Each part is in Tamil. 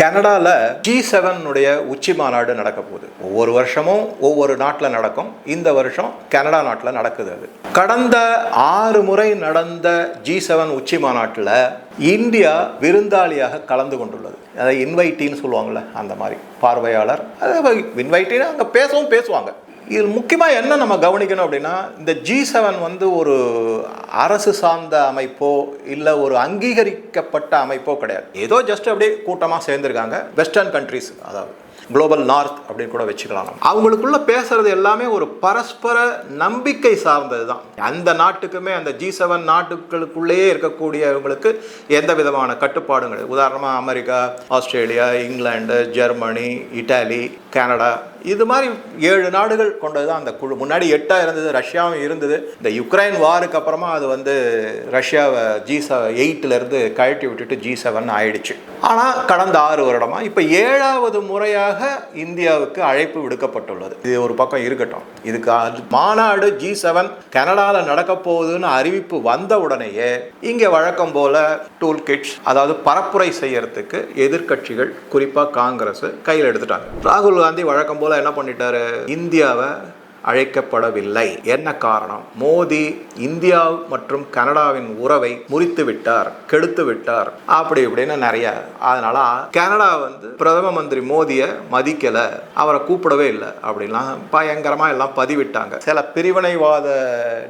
கனடாவில் ஜி செவனுடைய உச்சி மாநாடு நடக்க போகுது. ஒவ்வொரு வருஷமும் ஒவ்வொரு நாட்டில் நடக்கும். இந்த வருஷம் கனடா நாட்டில் நடக்குது அது. கடந்த ஆறு முறை நடந்த ஜி செவன் உச்சி மாநாட்டில் இந்தியா விருந்தாளியாக கலந்து கொண்டுள்ளது. அதை இன்வைட்டின்னு சொல்லுவாங்கள்ல அந்த மாதிரி பார்வையாளர். அது இன்வைட்டின்னு அங்கே பேசவும் பேசுவாங்க. இதில் முக்கியமாக என்ன நம்ம கவனிக்கணும் அப்படின்னா இந்த ஜி செவன் வந்து ஒரு அரசு சார்ந்த அமைப்போ இல்லை ஒரு அங்கீகரிக்கப்பட்ட அமைப்போ கிடையாது. ஏதோ ஜஸ்ட் அப்படியே கூட்டமாக சேர்ந்துருக்காங்க வெஸ்டர்ன் கண்ட்ரிஸ் அதாவது குளோபல் நார்த் அப்படின்னு கூட வச்சுக்கலாம் நம்ம. அவங்களுக்குள்ள பேசுறது எல்லாமே ஒரு பரஸ்பர நம்பிக்கை சார்ந்தது தான் அந்த நாட்டுக்குமே அந்த ஜி செவன் நாட்டுகளுக்குள்ளேயே இருக்கக்கூடியவங்களுக்கு எந்த விதமான கட்டுப்பாடும் கிடையாது. உதாரணமாக America Australia England Germany Italy Canada. இது மாதிரி ஏழு நாடுகள் கொண்டது தான் அந்த குழு. முன்னாடி எட்டாக இருந்தது ரஷ்யாவும் இருந்தது. இந்த யுக்ரைன் வாருக்கு அப்புறமா அது வந்து ரஷ்யாவை ஜி செ எயிட்டிலேருந்து கழட்டி விட்டுட்டு ஜி செவன் ஆயிடுச்சு. ஆனால் கடந்த ஆறு வருடமாக இப்போ ஏழாவது முறையாக இந்தியாவுக்கு அழைப்பு விடுக்கப்பட்டுள்ளது. இது ஒரு பக்கம் இருக்கட்டும். இதுக்கு அது மாநாடு ஜி செவன் கனடாவில் நடக்க போகுதுன்னு அறிவிப்பு வந்த உடனேயே இங்கே வழக்கம் போல் டூல் கிட்ஸ் அதாவது பரப்புரை செய்யறதுக்கு எதிர்க்கட்சிகள் குறிப்பாக காங்கிரஸ் கையில் எடுத்துட்டாங்க. ராகுல் காந்தி வழக்கம் போல என்ன பண்ணிட்டாரு? இந்தியாவை அழைக்கப்படவில்லை. என்ன காரணம்? மோடி இந்தியா மற்றும் கனடாவின் உறவை முறித்து விட்டார் கெடுத்து விட்டார் அப்படி இப்படின்னு நிறைய. அதனால கனடா வந்து பிரதம மந்திரி மோடியை மதிக்கல. அவரை கூப்பிடவே இல்லை. அப்படின்லாம் பயங்கரமா எல்லாம் பதிவிட்டாங்க. சில பிரிவினைவாத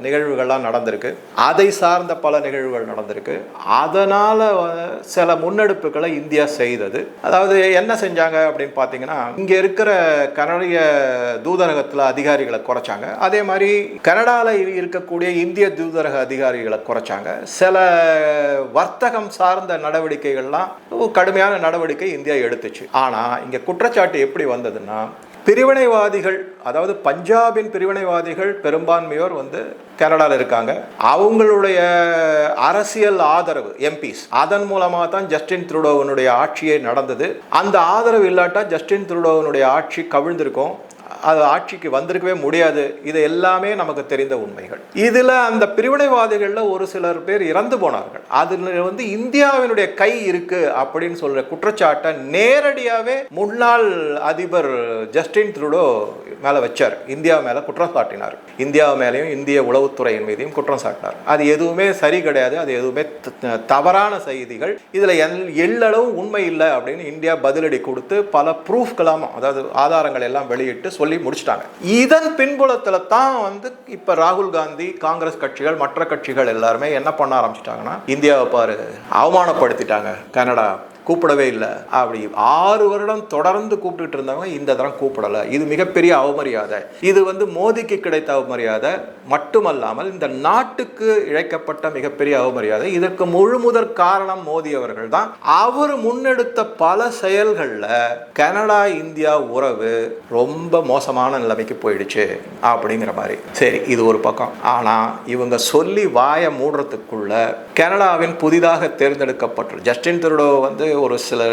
நிகழ்வுகள்லாம் நடந்திருக்கு. அதை சார்ந்த பல நிகழ்வுகள் நடந்திருக்கு. அதனால சில முன்னெடுப்புகளை இந்தியா செய்தது. அதாவது என்ன செஞ்சாங்க அப்படின்னு பார்த்தீங்கன்னா இங்க இருக்கிற கனடிய தூதரகத்தில் அதிகாரிகளை குறைச்சாங்க. அதே மாதிரி கனடாவில் இருக்கக்கூடிய இந்திய தூதரக அதிகாரிகளை குறைச்சாங்க. சில வர்த்தகம் சார்ந்த நடவடிக்கைகள்லாம் கடுமையான நடவடிக்கை இந்தியா எடுத்துச்சு. ஆனால் இங்கே குற்றச்சாட்டு எப்படி வந்ததுன்னா பிரிவினைவாதிகள் அதாவது பஞ்சாபின் பிரிவினைவாதிகள் பெரும்பான்மையோர் வந்து கனடாவில் இருக்காங்க. அவங்களுடைய அரசியல் ஆதரவு எம்பிஸ் அதன் மூலமாக தான் ஜஸ்டின் த்ருடோவனுடைய ஆட்சியே நடந்தது. அந்த ஆதரவு இல்லாட்டா ஜஸ்டின் த்ருடோவனுடைய ஆட்சி கவிழ்ந்திருக்கும். அது ஆட்சிக்கு வந்திருக்கவே முடியாது. இது எல்லாமே நமக்கு தெரிந்த உண்மைகள். இதில் அந்த பிரிவினைவாதிகளில் ஒரு சிலர் பேர் இறந்து போனார்கள். அதில் வந்து இந்தியாவினுடைய கை இருக்கு அப்படின்னு சொல்ற குற்றச்சாட்டை நேரடியாகவே முன்னாள் அதிபர் ஜஸ்டின் த்ருடோ மேலே வச்சார். இந்தியா மேலே குற்றம் சாட்டினார். இந்தியா மேலேயும் இந்திய உளவுத்துறையின் மீதையும் குற்றம் சாட்டினார். அது எதுவுமே சரி கிடையாது. அது எதுவுமே தவறான செய்திகள். இதில் எல் உண்மை இல்லை அப்படின்னு இந்தியா பதிலடி கொடுத்து பல ப்ரூஃப்களாம் அதாவது ஆதாரங்கள் எல்லாம் வெளியிட்டு சொல்லி முடிச்சிட்டாங்க. இதன் பின்புலத்தில் தான் வந்து இப்போ ராகுல் காந்தி காங்கிரஸ் கட்சிகள் மற்ற கட்சிகள் எல்லாருமே என்ன பண்ண ஆரம்பிச்சிட்டாங்கன்னா இந்தியாவை பாரு அவமானப்படுத்திட்டாங்க கனடா. கூப்பிடவே இல்லை. அப்படி ஆறு வருடம் தொடர்ந்து கூப்பிட்டுட்டு இருந்தவங்க இந்த தரம் கூப்பிடலை. இது மிகப்பெரிய அவமரியாதை. இது வந்து மோதிக்கு கிடைத்த அவமரியாதை. மட்டுமல்லாமல் இந்த நாட்டுக்கு இழைக்கப்பட்ட மிகப்பெரிய அவமரியாதை. இதற்கு முழு முதற் காரணம் மோதி அவர்கள் தான். அவர் முன்னெடுத்த பல செயல்களில் கனடா இந்தியா உறவு ரொம்ப மோசமான நிலைமைக்கு போயிடுச்சு அப்படிங்கிற மாதிரி. சரி இது ஒரு பக்கம். ஆனால் இவங்க சொல்லி வாயை மூடுறதுக்குள்ள கனடாவின் புதிதாக தேர்ந்தெடுக்கப்பட்ட ஜஸ்டின் திருடோ வந்து ஒரு சில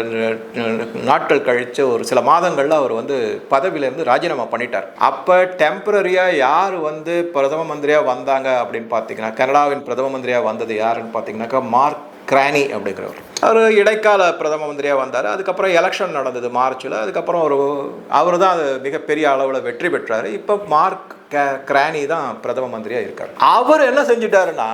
நாட்கள் கழித்து ஒரு சில மாதங்களில் அவர் வந்து பதவியிலேருந்து ராஜினாமா பண்ணிட்டார். அப்போ டெம்பரரியாக யார் வந்து பிரதம மந்திரியாக வந்தாங்க அப்படின்னு பார்த்தீங்கன்னா கனடாவின் பிரதம மந்திரியாக வந்தது யாருன்னு பார்த்தீங்கன்னாக்கா மார்க் கிரானி அப்படிங்கிறவர். அவர் இடைக்கால பிரதம மந்திரியாக வந்தார். அதுக்கப்புறம் எலெக்ஷன் நடந்தது மார்ச்சில் அதுக்கப்புறம் ஒரு அவர் தான் அது மிகப்பெரிய அளவில் வெற்றி பெற்றார். இப்போ மார்க் கிரானி தான் பிரதம மந்திரியாக இருக்கார். அவர் என்ன செஞ்சிட்டாருன்னா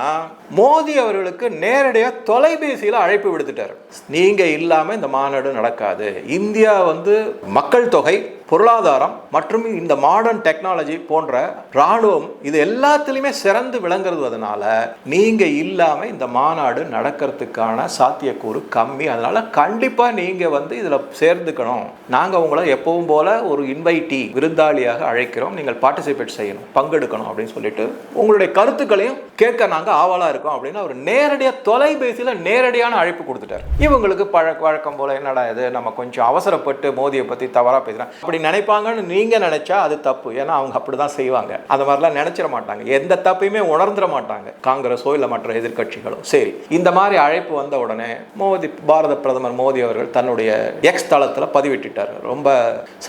மோடி அவர்களுக்கு நேரடியாக தொலைபேசியில் அழைப்பு விடுத்துட்டார். நீங்கள் இல்லாமல் இந்த மாநாடு நடக்காது. இந்தியா வந்து மக்கள் தொகை பொருளாதாரம் மற்றும் இந்த மாடர்ன் டெக்னாலஜி போன்ற இராணுவம் இது எல்லாத்துலேயுமே சிறந்து விளங்குறது அதனால் நீங்கள் இல்லாமல் இந்த மாநாடு நடக்கிறதுக்கான சாத்தியக்கூறு கம்மி. அதனால் கண்டிப்பாக நீங்கள் வந்து இதில் சேர்ந்துக்கணும். நாங்கள் உங்களை எப்பவும் போல் ஒரு இன்வைட்டி விருந்தாளியாக அழைக்கிறோம். நீங்கள் பார்ட்டிசிபேட் செய்யணும் பங்கெடுக்கணும் அப்படின்னு சொல்லிட்டு உங்களுடைய கருத்துக்களையும் கேட்க நாங்கள் ஆவலாக இருக்கோம் அப்படின்னு அவர் நேரடியாக தொலைபேசியில் நேரடியான அழைப்பு கொடுத்துட்டார். இவங்களுக்கு பழக்க வழக்கம் போல் என்னடா இது? நம்ம கொஞ்சம் அவசரப்பட்டு மோதியை பற்றி தவறாக பேசுகிறேன் அப்படி நினைப்பாங்கன்னு நீங்கள் நினைச்சா அது தப்பு. ஏன்னா அவங்க அப்படி தான் செய்வாங்க. அந்த மாதிரிலாம் நினச்சிட மாட்டாங்க. எந்த தப்பையுமே உணர்ந்துட மாட்டாங்க. காங்கிரஸோ இல்லை மற்ற எதிர்க்கட்சிகளோ. சரி இந்த மாதிரி அழைப்பு வந்த உடனே மோடி பாரத பிரதமர் மோடி அவர்கள் தன்னுடைய எக்ஸ் தளத்தில் பதிவிட்டுட்டார். ரொம்ப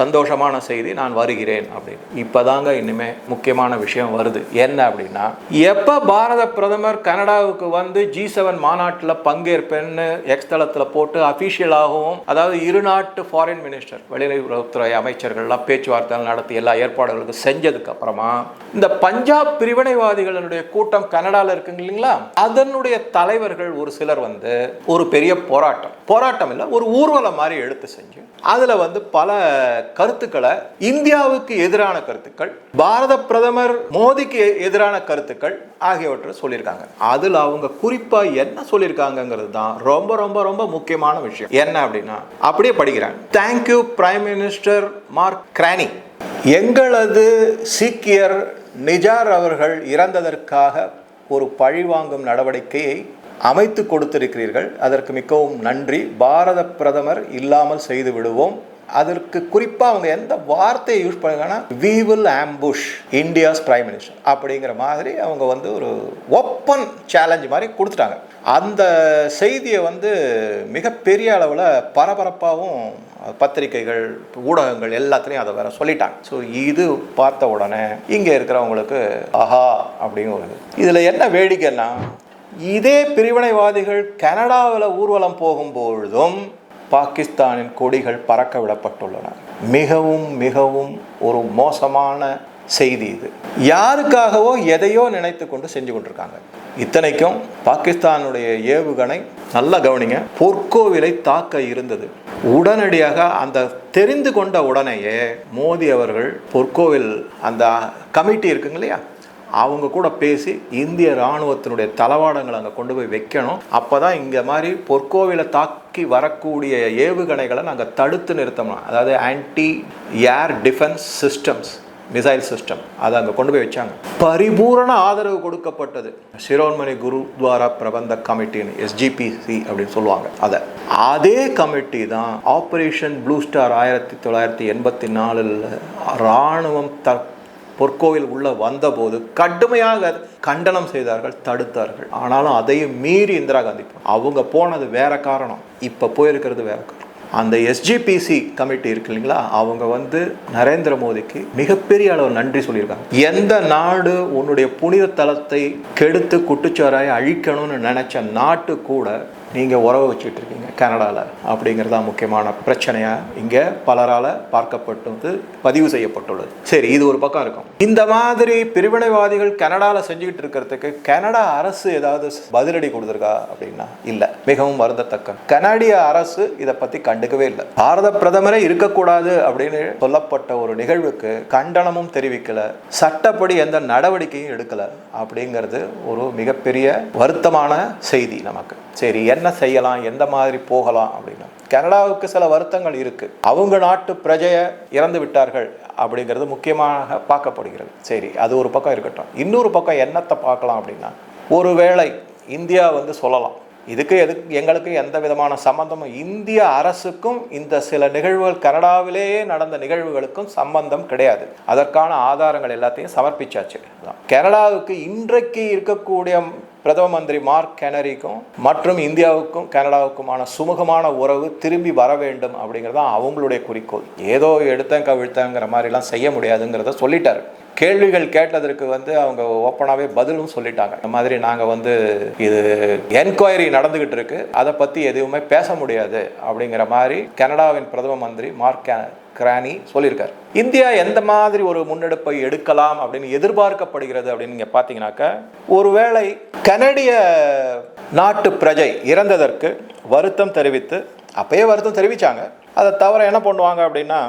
சந்தோஷமான செய்தி நான் வருகிறேன் அப்படின்னு. இப்போதாங்க இன்னுமே முக்கியமான விஷயம் வருது. என்ன அப்படின்னா எப்போ பாரத பிரதமர் கனடாவுக்கு வந்து ஜி செவன் மாநாட்டில் பங்கேற்பேன்னு எக்ஸ் தளத்தில் போட்டு அஃபீஷியலாகவும் அதாவது இரு நாட்டு ஃபாரின் மினிஸ்டர் வெளியுறவுத்துறை அமைச்சர்கள்லாம் பேச்சுவார்த்தை நடத்தி எல்லா ஏற்பாடுகளுக்கும் செஞ்சதுக்கு அப்புறமா இந்த பஞ்சாப் பிரிவினைவாதிகளுடைய கூட்டம் கனடாவில் இருக்குங்க இல்லைங்களா? அதனுடைய தலைவர்கள் ஒரு சிலர் வந்து ஒரு பெரிய போராட்டம். போராட்டம் இல்லை ஒரு ஊர்வலம் மாதிரி எடுத்து செஞ்சு அதில் வந்து பல கருத்துக்களை இந்தியாவுக்கு எதிரான கருத்துக்கள் பாரத பிரதமர் மோடிக்கு எதிரான கருத்துக்கள் ஆகியவற்றை சொல்லியிருக்காங்க. அதுல அவங்க குறிப்பா என்ன சொல்லியிருக்காங்கங்கிறது தான் ரொம்ப ரொம்ப ரொம்ப முக்கியமான விஷயம். என்ன அப்படின்னா அப்படியே படிக்கிறேன். Thank you prime minister Mark Carney எங்களது சீக்கியர் நிஜார் அவர்கள் இறந்ததற்காக ஒரு பழிவாங்கும் நடவடிக்கையை அமைத்து கொடுத்திருக்கிறீர்கள். அதற்கு மிகவும் நன்றி. பாரத பிரதமர் இல்லாமல் செய்து விடுவோம். அதற்கு குறிப்பாக அவங்க எந்த வார்த்தையை யூஸ் பண்ணுறாங்கன்னா we will ambush India's prime minister அப்படிங்கிற மாதிரி அவங்க வந்து ஒரு ஓப்பன் சேலஞ்ச் மாதிரி கொடுத்துட்டாங்க. அந்த செய்தியை வந்து மிகப்பெரிய அளவில் பரபரப்பாகவும் பத்திரிகைகள் ஊடகங்கள் எல்லாத்துலேயும் அதை வேற சொல்லிட்டாங்க. ஸோ இது பார்த்த உடனே இங்கே இருக்கிறவங்களுக்கு ஆஹா அப்படின்னு ஒரு இதில் என்ன வேடிக்கைன்னா இதே பிரிவினைவாதிகள் கனடாவில் ஊர்வலம் போகும்பொழுதும் பாகிஸ்தானின் கொடிகள் பறக்க விடப்பட்டுள்ளன மிகவும் மிகவும் ஒரு மோசமான செய்தி இது. யாருக்காகவோ எதையோ நினைத்து கொண்டு செஞ்சு கொண்டிருக்காங்க. இத்தனைக்கும் பாகிஸ்தானுடைய ஏவுகணை நல்லா கவனிங்க பொற்கோவிலை தாக்க இருந்தது. உடனடியாக அந்த தெரிந்து கொண்ட உடனேயே மோடி அவர்கள் பொற்கோவில் அந்த கமிட்டி இருக்குங்க இல்லையா? அவங்க கூட பேசி இந்திய இராணுவத்தினுடைய தளவாடங்களை அங்கே கொண்டு போய் வைக்கணும். அப்போ தான் இங்கே மாதிரி பொற்கோவிலை தாக்கி வரக்கூடிய ஏவுகணைகளை நாங்கள் தடுத்து நிறுத்தணும். அதாவது anti air defence systems missile system அதை அங்கே கொண்டு போய் வச்சாங்க. பரிபூரண ஆதரவு கொடுக்கப்பட்டது. சிரோன்மணி குருத்வாரா பிரபந்த கமிட்டின்னு எஸ்ஜிபிசி அப்படின்னு சொல்லுவாங்க அதை. அதே கமிட்டி தான் ஆப்ரேஷன் ப்ளூ ஸ்டார் ஆயிரத்தி தொள்ளாயிரத்தி எண்பத்தி நாலில் இராணுவம் த பொற்கோவில் உள்ள வந்தபோது கடுமையாக கண்டனம் செய்தார்கள் தடுத்தார்கள். ஆனாலும் அதையும் மீறி இந்திரா காந்தி அவங்க போனது வேற காரணம். இப்போ போயிருக்கிறது வேற காரணம். அந்த எஸ்ஜிபிசி கமிட்டி இருக்கு இல்லைங்களா? அவங்க வந்து நரேந்திர மோடிக்கு மிகப்பெரிய அளவு நன்றி சொல்லியிருக்காங்க. எந்த நாடு உன்னுடைய புனித தலத்தை கெடுத்து குட்டுச்சாராய் அழிக்கணும்னு நினைச்ச நாட்டு கூட நீங்கள் உறவு வச்சுட்டு இருக்கீங்க கனடாவில் அப்படிங்கிறதா முக்கியமான பிரச்சனையாக இங்கே பலரால் பார்க்கப்பட்டது பதிவு செய்யப்பட்டுள்ளது. சரி இது ஒரு பக்கம் இருக்கும். இந்த மாதிரி பிரிவினைவாதிகள் கனடாவில் செஞ்சுக்கிட்டு இருக்கிறதுக்கு கனடா அரசு ஏதாவது பதிலடி கொடுத்துருக்கா அப்படின்னா? இல்லை. மிகவும் வருந்தத்தக்க கனடிய அரசு இதை பற்றி கண்டுக்கவே இல்லை. பாரத பிரதமரே இருக்கக்கூடாது அப்படின்னு சொல்லப்பட்ட ஒரு நிகழ்வுக்கு கண்டனமும் தெரிவிக்கல. சட்டப்படி எந்த நடவடிக்கையும் எடுக்கல அப்படிங்கிறது ஒரு மிகப்பெரிய வருத்தமான செய்தி நமக்கு. சரி என்ன என்ன செய்யலாம் எந்த மாதிரி போகலாம் அப்படின்னு. கனடாவுக்கு சில வருத்தங்கள் இருக்கு. அவங்க நாட்டு பிரஜையை இறந்து விட்டார்கள் அப்படிங்கிறது முக்கியமாக பார்க்கப்படுகிறது. சரி அது ஒரு பக்கம் இருக்கட்டும். இன்னொரு பக்கம் என்னத்தை பார்க்கலாம் அப்படின்னா ஒருவேளை இந்தியா வந்து சொல்லலாம். இதுக்கு எதுக்கு எங்களுக்கு எந்த விதமான சம்பந்தமும் இந்திய அரசுக்கும் இந்த சில நிகழ்வுகள் கனடாவிலேயே நடந்த நிகழ்வுகளுக்கும் சம்பந்தம் கிடையாது. அதற்கான ஆதாரங்கள் எல்லாத்தையும் சமர்ப்பிச்சாச்சு. அதான். கனடாவுக்கு இன்றைக்கு இருக்கக்கூடிய பிரதம மந்திரி மார்க் கெனரிக்கும் மற்றும் இந்தியாவுக்கும் கனடாவுக்குமான சுமூகமான உறவு திரும்பி வர வேண்டும் அப்படிங்கிறது தான் அவங்களுடைய குறிக்கோள். ஏதோ எடுத்தேன் கவிழ்த்தேங்கிற மாதிரிலாம் செய்ய முடியாதுங்கிறத சொல்லிட்டாரு. கேள்விகள் கேட்டதற்கு வந்து அவங்க ஓப்பனாகவே பதிலும் சொல்லிட்டாங்க. இந்த மாதிரி நாங்கள் வந்து இது என்கொயரி நடந்துகிட்டு இருக்கு. அதை பற்றி எதுவுமே பேச முடியாது அப்படிங்கிற மாதிரி கனடாவின் பிரதம மந்திரி மார்க் கிரானி சொல்லியிருக்கார். இந்தியா எந்த மாதிரி ஒரு முன்னெடுப்பை எடுக்கலாம் அப்படின்னு எதிர்பார்க்கப்படுகிறது அப்படின்னு நீங்கள் பார்த்தீங்கன்னாக்க ஒருவேளை கனடிய நாட்டு பிரஜை இறந்ததற்கு வருத்தம் தெரிவித்து அப்பயே வருத்தம் தெரிவிச்சாங்க. அதை தவிர என்ன பண்ணுவாங்க அப்படின்னா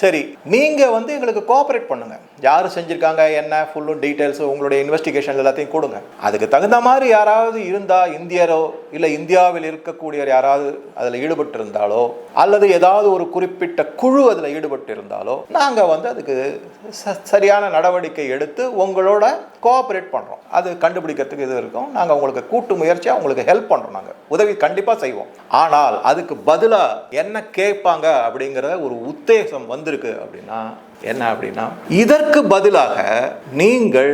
சரி நீங்கள் வந்து எங்களுக்கு கோஆப்ரேட் பண்ணுங்கள் யார் செஞ்சுருக்காங்க என்ன ஃபுல்லும் டீட்டெயில்ஸ் உங்களுடைய இன்வெஸ்டிகேஷன் எல்லாத்தையும் கொடுங்க. அதுக்கு தகுந்த மாதிரி யாராவது இருந்தால் இந்தியரோ இல்லை இந்தியாவில் இருக்கக்கூடியவர் யாராவது அதில் ஈடுபட்டு இருந்தாலோ அல்லது ஏதாவது ஒரு குறிப்பிட்ட குழு அதில் ஈடுபட்டு இருந்தாலோ நாங்கள் வந்து அதுக்கு ச- சரியான நடவடிக்கை எடுத்து உங்களோட கோஆப்ரேட் பண்ணுறோம் அது கண்டுபிடிக்கிறதுக்கு இது இருக்கும். நாங்கள் உங்களுக்கு கூட்டு முயற்சியாக உங்களுக்கு ஹெல்ப் பண்ணுறோம் நாங்கள் உதவி கண்டிப்பாக செய்வோம். ஆனால் அதுக்கு பதிலாக என்ன கேட்பாங்க அப்படிங்கிற ஒரு உத்தேசம் வந்திருக்கு அப்படின்னா என்ன அப்படின்னா இதற்கு பதிலாக நீங்கள்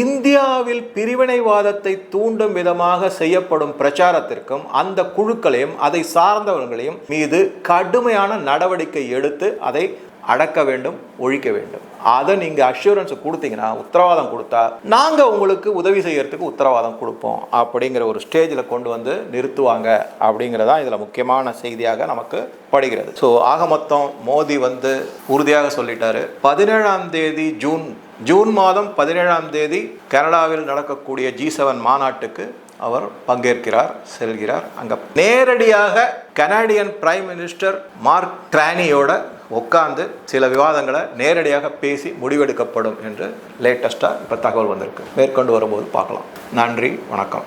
இந்தியாவில் பிரிவினைவாதத்தை தூண்டும் விதமாக செய்யப்படும் பிரச்சாரத்திற்கும் அந்த குழுக்களையும் அதை சார்ந்தவர்களையும் மீது கடுமையான நடவடிக்கை எடுத்து அதை அடக்க வேண்டும் ஒழிக்க வேண்டும். அதை நீங்கள் அஷூரன்ஸ் கொடுத்தீங்கன்னா உத்தரவாதம் கொடுத்தா நாங்கள் உங்களுக்கு உதவி செய்கிறதுக்கு உத்தரவாதம் கொடுப்போம் அப்படிங்கிற ஒரு ஸ்டேஜில் கொண்டு வந்து நிறுத்துவாங்க அப்படிங்கிறதான் இதில் முக்கியமான செய்தியாக நமக்கு படுகிறது. ஸோ ஆக மொத்தம் மோடி வந்து உறுதியாக சொல்லிட்டாரு. பதினேழாம் தேதி ஜூன் ஜூன் மாதம் பதினேழாம் தேதி கனடாவில் நடக்கக்கூடிய ஜி செவன் மாநாட்டுக்கு அவர் பங்கேற்கிறார் செல்கிறார். அங்கே நேரடியாக கனடியன் பிரைம் மினிஸ்டர் மார்க் ட்ரானியோட உட்காந்து சில விவாதங்களை நேரடியாக பேசி முடிவெடுக்கப்படும் என்று லேட்டஸ்ட்டாக இப்போ தகவல் வந்திருக்கு. மேற்கொண்டு வரும்போது பார்க்கலாம். நன்றி வணக்கம்.